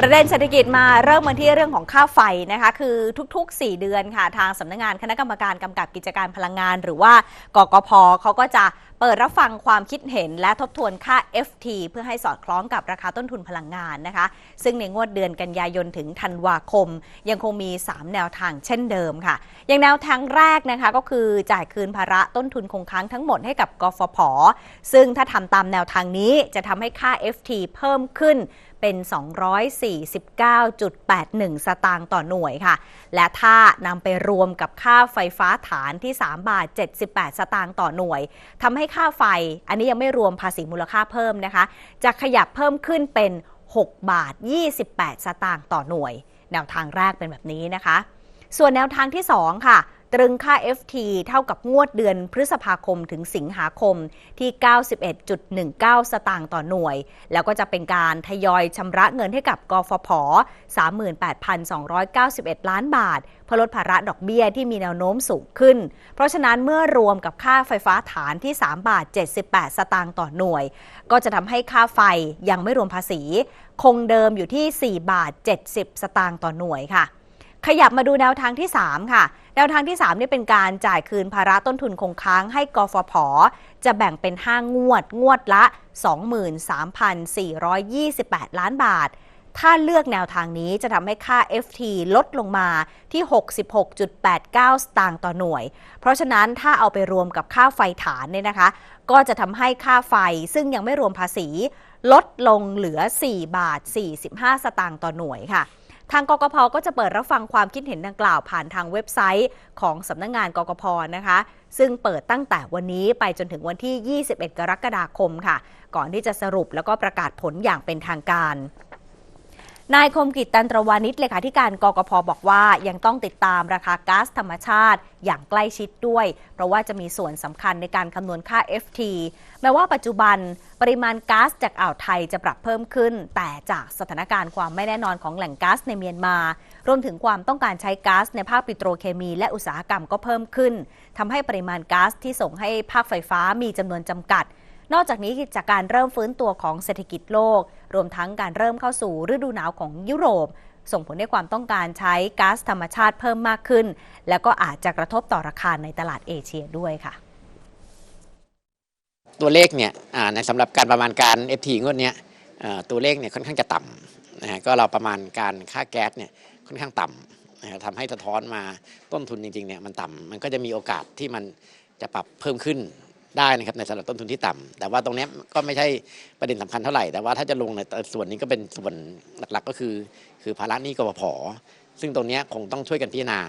ประเด็นเศรษฐกิจมาเริ่มมาที่เรื่องของค่าไฟนะคะคือทุก ๆ 4 เดือนค่ะ ทางสำนักงงานคณะกรรมการกำกับกิจการพลังงาน หรือว่ากกพเขาก็จะเปิดรับฟังความคิดเห็นและทบทวนค่า FT เพื่อให้สอดคล้องกับราคาต้นทุนพลังงานนะคะ ซึ่งในงวดเดือนกันยายนถึงธันวาคม ยังคงมี 3 แนวทางเช่นเดิมค่ะ อย่างแนวทางแรกนะคะก็คือจ่ายคืนภาระต้นทุนคงค้างทั้งหมดให้กับกฟผ ซึ่งถ้าทำตามแนวทางนี้จะทำให้ค่า FT เพิ่มขึ้นเป็น 249.81 สตางค์ต่อหน่วยค่ะ และถ้านำไปรวมกับค่าไฟฟ้าฐานที่ 3 บาท 78 สตางค์ต่อหน่วยทำให้ค่าไฟ อันนี้ยังไม่รวมภาษีมูลค่าเพิ่มนะคะ จะขยับเพิ่มขึ้นเป็น 6 บาท 28 สตางค์ต่อหน่วย แนวทางแรกเป็นแบบนี้นะคะ ส่วนแนวทางที่ 2 ค่ะ ตรึงค่า FT เท่ากับงวดเดือนพฤษภาคมถึงสิงหาคมที่ 91.19 สตางค์ต่อหน่วย แล้วก็จะเป็นการทยอยชำระเงินให้กับกฟผ 38,291 ล้านบาท เพื่อลดภาระดอกเบี้ยที่มีแนวโน้มสูงขึ้น เพราะฉะนั้นเมื่อรวมกับค่าไฟฟ้าฐานที่ 3 บาท 78 สตางค์ต่อหน่วย ก็จะทำให้ค่าไฟยังไม่รวมภาษี คงเดิมอยู่ที่ 4 บาท 70 สตางค์ต่อหน่วยค่ะ ขยับมาดูแนวทางที่ 3 ค่ะ แนวทางที่ 3 นี่เป็นการจ่ายคืนภาระต้นทุนคงค้างให้กฟผ จะแบ่งเป็น 5 งวด งวดละ 23,428 ล้านบาท ถ้าเลือกแนวทางนี้จะทำให้ค่า FT ลดลงมาที่ 66.89 สตางค์ต่อหน่วย เพราะฉะนั้นถ้าเอาไปรวมกับค่าไฟฐานเนี่ยนะคะ ก็จะทำให้ค่าไฟซึ่งยังไม่รวมภาษี ลดลงเหลือ 4 บาท 45 สตางค์ต่อหน่วยค่ะ ทางกกพก็จะเปิดรับฟังความคิดเห็นดังกล่าวผ่านทางเว็บไซต์ของสำนักงงานกกพนะคะ ซึ่งเปิดตั้งแต่วันนี้ไปจนถึงวันที่ 21 กรกฎาคมค่ะ ก่อนที่จะสรุปแล้วก็ประกาศผลอย่างเป็นทางการ นายคมกิจตันตรวานิชเลขาธิการกกพบอกว่า ยังต้องติดตามราคาก๊าซธรรมชาติอย่างใกล้ชิดด้วย เพราะว่าจะมีส่วนสำคัญในการคำนวณค่า FT แม้ว่าปัจจุบันปริมาณก๊าซจากอ่าวไทยจะปรับเพิ่มขึ้น แต่จากสถานการณ์ความไม่แน่นอนของแหล่งก๊าซในเมียนมา รวมถึงความต้องการใช้ก๊าซในภาคปิโตรเคมีและอุตสาหกรรมก็เพิ่มขึ้นทำให้ปริมาณก๊าซที่ส่งให้ภาคไฟฟ้ามีจำนวนจำกัด นอกจากนี้จากการเริ่มฟื้นตัวของเศรษฐกิจโลก รวมทั้งการเริ่มเข้าสู่ฤดูหนาวของยุโรป ส่งผลให้ความต้องการใช้ก๊าซธรรมชาติเพิ่มมากขึ้น แล้วก็อาจจะกระทบต่อราคาในตลาดเอเชียด้วยค่ะ ตัวเลขเนี่ยในสำหรับการประมาณการ FT งวดเนี้ยตัวเลขเนี่ยค่อนข้างจะต่ำนะฮะก็เราประมาณการค่าแก๊สเนี่ยค่อนข้างต่ำนะฮะทำให้สะท้อนมาต้นทุนจริงๆเนี่ยมันต่ำมันก็จะมีโอกาสที่มันจะปรับเพิ่มขึ้น ได้นะครับในสำหรับต้นทุนที่ต่ำแต่ว่าตรงนี้ก็ไม่ใช่ประเด็นสำคัญเท่าไหร่ แต่ว่าถ้าจะลงในส่วนนี้ก็เป็นส่วนหลักๆก็คือ คือภาระหนี้กบพซึ่งตรงนี้คงต้องช่วยกันพิจารณา